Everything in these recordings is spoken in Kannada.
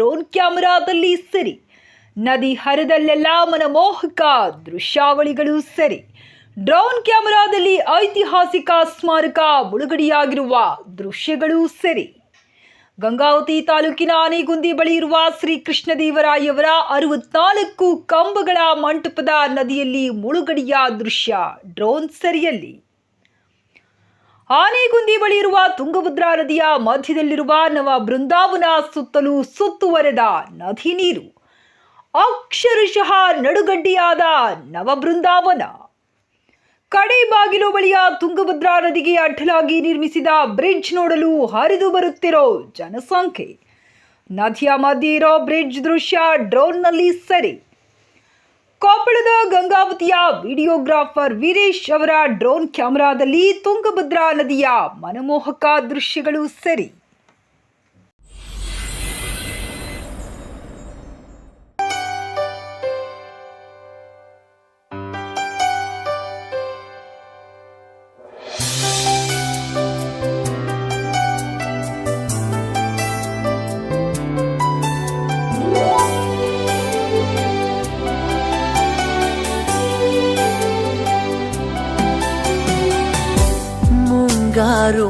ಡ್ರೋನ್ ಕ್ಯಾಮರಾದಲ್ಲಿ ಸರಿ. ನದಿ ಹರಿದಲ್ಲೆಲ್ಲ ಮನಮೋಹಕ ದೃಶ್ಯಾವಳಿಗಳು ಸರಿ. ಡ್ರೋನ್ ಕ್ಯಾಮರಾದಲ್ಲಿ ಐತಿಹಾಸಿಕ ಸ್ಮಾರಕ ಮುಳುಗಡೆಯಾಗಿರುವ ದೃಶ್ಯಗಳು ಸರಿ. ಗಂಗಾವತಿ ತಾಲೂಕಿನ ಆನೆಗುಂದಿ ಬಳಿ ಇರುವ ಶ್ರೀ ಕೃಷ್ಣದೇವರಾಯವರ ಅರವತ್ನಾಲ್ಕು ಕಂಬಗಳ ಮಂಟಪದ ನದಿಯಲ್ಲಿ ಮುಳುಗಡೆಯ ದೃಶ್ಯ ಡ್ರೋನ್ ಸೆರೆಯಲ್ಲಿ. ಆನೆಗುಂದಿ ಬಳಿ ಇರುವ ತುಂಗಭದ್ರಾ ನದಿಯ ಮಧ್ಯದಲ್ಲಿರುವ ನವ ಬೃಂದಾವನ ಸುತ್ತಲೂ ಸುತ್ತುವರೆದ ನದಿ ನೀರು. ಅಕ್ಷರಶಃ ನಡುಗಡ್ಡಿಯಾದ ನವ ಬೃಂದಾವನ ಕಡೆ ಬಾಗಿಲು ಬಳಿಯ ತುಂಗಭದ್ರಾ ನದಿಗೆ ಅಡ್ಡಲಾಗಿ ನಿರ್ಮಿಸಿದ ಬ್ರಿಡ್ಜ್ ನೋಡಲು ಹರಿದು ಬರುತ್ತಿರೋ ಜನಸಂಖ್ಯೆ. ನದಿಯ ಮಧ್ಯ ಇರೋ ಬ್ರಿಡ್ಜ್ ದೃಶ್ಯ ಡ್ರೋನ್ನಲ್ಲಿ ಸೆರೆ. ಕೊಪ್ಪಳದ ಗಂಗಾವತಿಯ ವಿಡಿಯೋಗ್ರಾಫರ್ ವೀರೇಶ್ ಅವರ ಡ್ರೋನ್ ಕ್ಯಾಮೆರಾದಲ್ಲಿ ತುಂಗಭದ್ರಾ ನದಿಯ ಮನಮೋಹಕ ದೃಶ್ಯಗಳು ಸೆರೆ.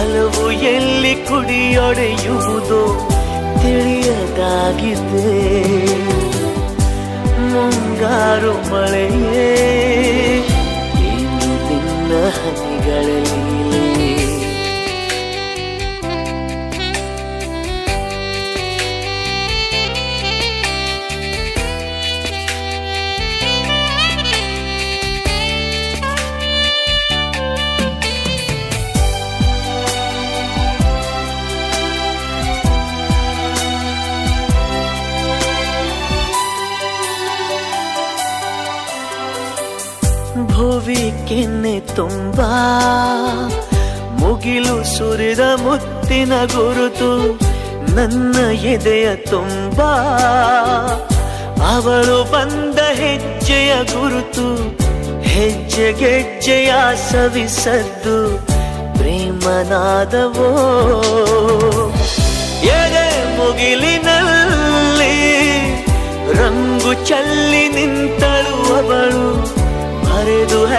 ಒಲವು ಎಲ್ಲಿ ಕುಡಿಯೊಡೆಯುವುದು ತಿಳಿಯದಾಗಿದೆ. ಮುಂಗಾರು ಮಳೆಯೇ ಏನು ನಿನ್ನ ಹನಿಗಳ. ತುಂಬಾ ಮುಗಿಲು ಸುರಿದ ಮುತ್ತಿನ ಗುರುತು ನನ್ನ ಎದೆಯ ತುಂಬಾ. ಅವಳು ಬಂದ ಹೆಜ್ಜೆಯ ಗುರುತು, ಹೆಜ್ಜೆಗೆಜ್ಜೆಯ ಸವಿಸದ್ದು ಪ್ರೇಮನಾದವೋ. ಎದೆ ಮುಗಿಲಿನಲ್ಲಿ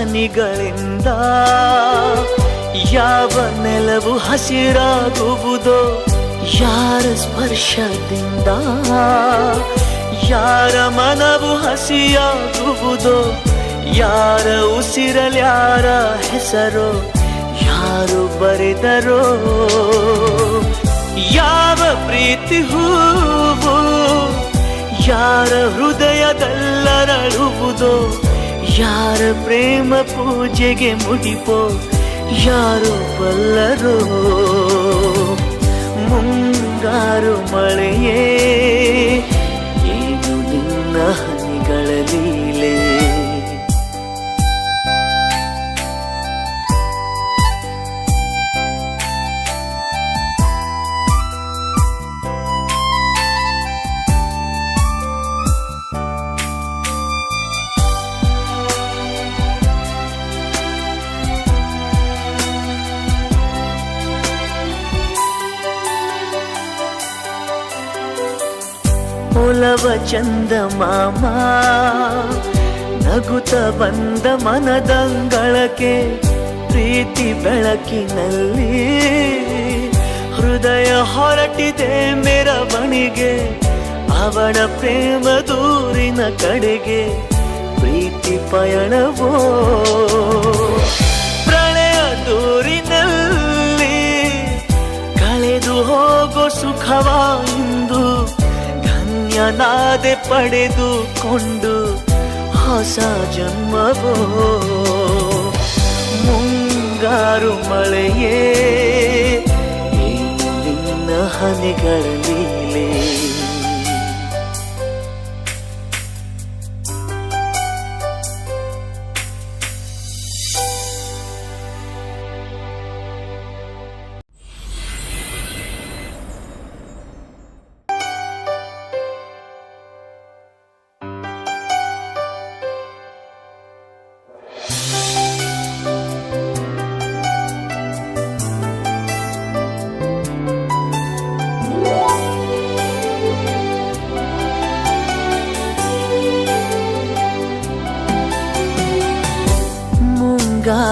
ಹನಿಗಳಿಂದ ಯಾವ ನೆಲವು ಹಸಿರಾಗುವುದೋ, ಯಾರ ಸ್ಪರ್ಶದಿಂದ, ಯಾರ ಮನವು ಹಸಿಯಾಗುವುದೋ, ಯಾರ ಉಸಿರಲ್ಯಾರ ಹೆಸರು, ಯಾರು ಬರೆದರೋ, ಯಾವ ಪ್ರೀತಿ ಹೂವು, ಯಾರ ಹೃದಯದಲ್ಲರಳುವುದೋ ಯಾರ ಪ್ರೇಮ ಪೂಜೆಗೆ ಮುಡಿಪೋ ಯಾರು ಬಲ್ಲರೋ? ಮುಂಗಾರು ಮಳೆಯೇ ಏನು ನಿನ್ನ ಒಲವ ಚಂದ ಮಾಮ, ನಗುತ ಬಂದ ಮನದಂಗಳಕ್ಕೆ ಪ್ರೀತಿ ಬೆಳಕಿನಲ್ಲಿ ಹೃದಯ ಹೊರಟಿದೆ ಮೆರವಣಿಗೆ ಅವಳ ಪ್ರೇಮ ದೂರಿನ ಕಡೆಗೆ, ಪ್ರೀತಿ ಪಯಣವೋ ಪಡೆದುಕೊಂಡು ಹೊಸ ಜನ್ಮವೋ? ಮುಂಗಾರು ಮಳೆಯೇ ನಿನ್ನ ಹನಿಗಳ ಲೀಲೆ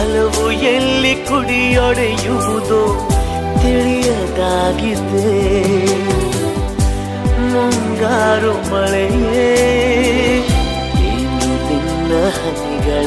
ಒಲವು ಎಲ್ಲಿ ಕುಡಿಯೊಡೆಯುವುದು ತಿಳಿಯದಾಗಿದೆ. ಮುಂಗಾರು ಮಳೆಯೇ ಇನ್ನು ತಿನ್ನ ಹನಿಗಳ.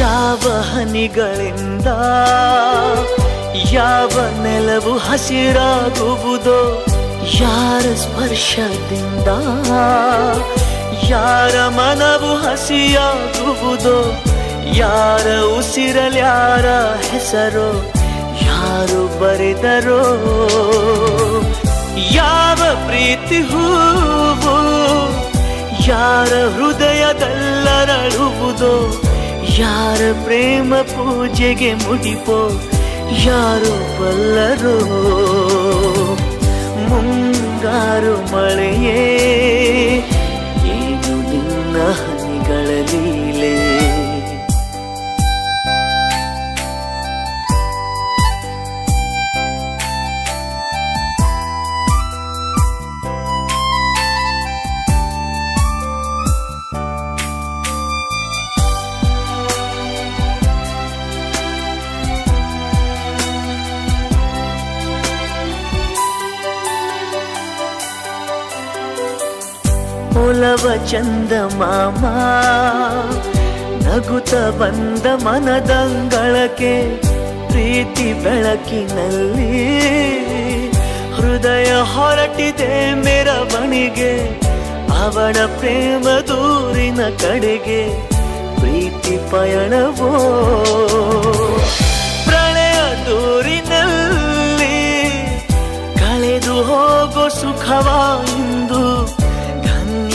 ಯಾವ ಹನಿಗಳಿಂದ, ಯಾವ ನೆಲವು ಹಸಿರಾಗುವುದೋ, ಯಾರ ಸ್ಪರ್ಶದಿಂದ, ಯಾರ ಮನವು ಹಸಿಯಾಗುವುದೋ, ಯಾರ ಉಸಿರಲ್ಯಾರ ಹೆಸರು, ಯಾರು ಬರೆದರೋ, ಯಾವ ಪ್ರೀತಿ ಹೂವು, ಯಾರ ಹೃದಯದಲ್ಲರಳುವುದೋ ಯಾರ ಪ್ರೇಮ ಪೂಜೆಗೆ ಮುಡಿಪೋ ಯಾರು ಬಲ್ಲರೋ? ಮುಂಗಾರು ಮಳೆಯೇ ಏನು ನಿನ್ನ ಒಲವ ಚಂದ ಮಾಮ, ನಗುತ ಬಂದ ಮನದಂಗಳಕೆ ಪ್ರೀತಿ ಬೆಳಕಿನಲ್ಲಿ ಹೃದಯ ಹೊರಟಿದೆ ಮೆರವಣಿಗೆ ಅವಳ ಪ್ರೇಮ ದೂರಿನ ಕಡೆಗೆ ಪ್ರೀತಿ ಪಯಣವೋ? ಪ್ರಳಯ ದೂರಿನಲ್ಲಿ ಕಳೆದು ಹೋಗೋ ಸುಖವ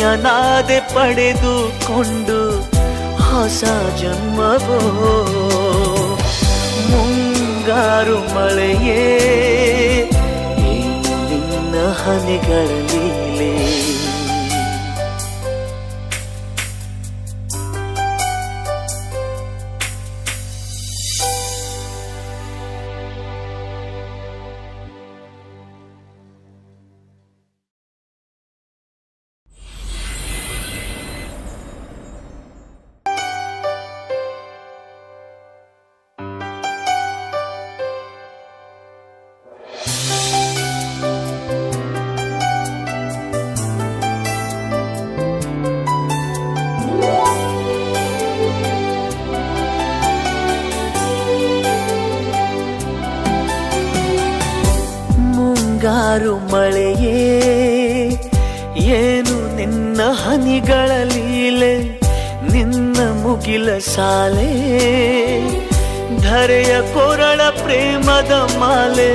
ಧನ್ಯನಾದೆ ಪಡೆದುಕೊಂಡು ಹೊಸ ಜನ್ಮವೋ? ಮುಂಗಾರು ಮಳೆಯೇ ನಿನ್ನ ಹನಿಗಳ ಮುಂಗಾರು ಮಳೆಯೇ ಏನು ನಿನ್ನ ಹನಿಗಳ ಲೀಲೆ ನಿನ್ನ ಮುಗಿಲ ಶಾಲೆ ಧರೆಯ ಕೊರಳ ಪ್ರೇಮದ ಮಾಲೆ.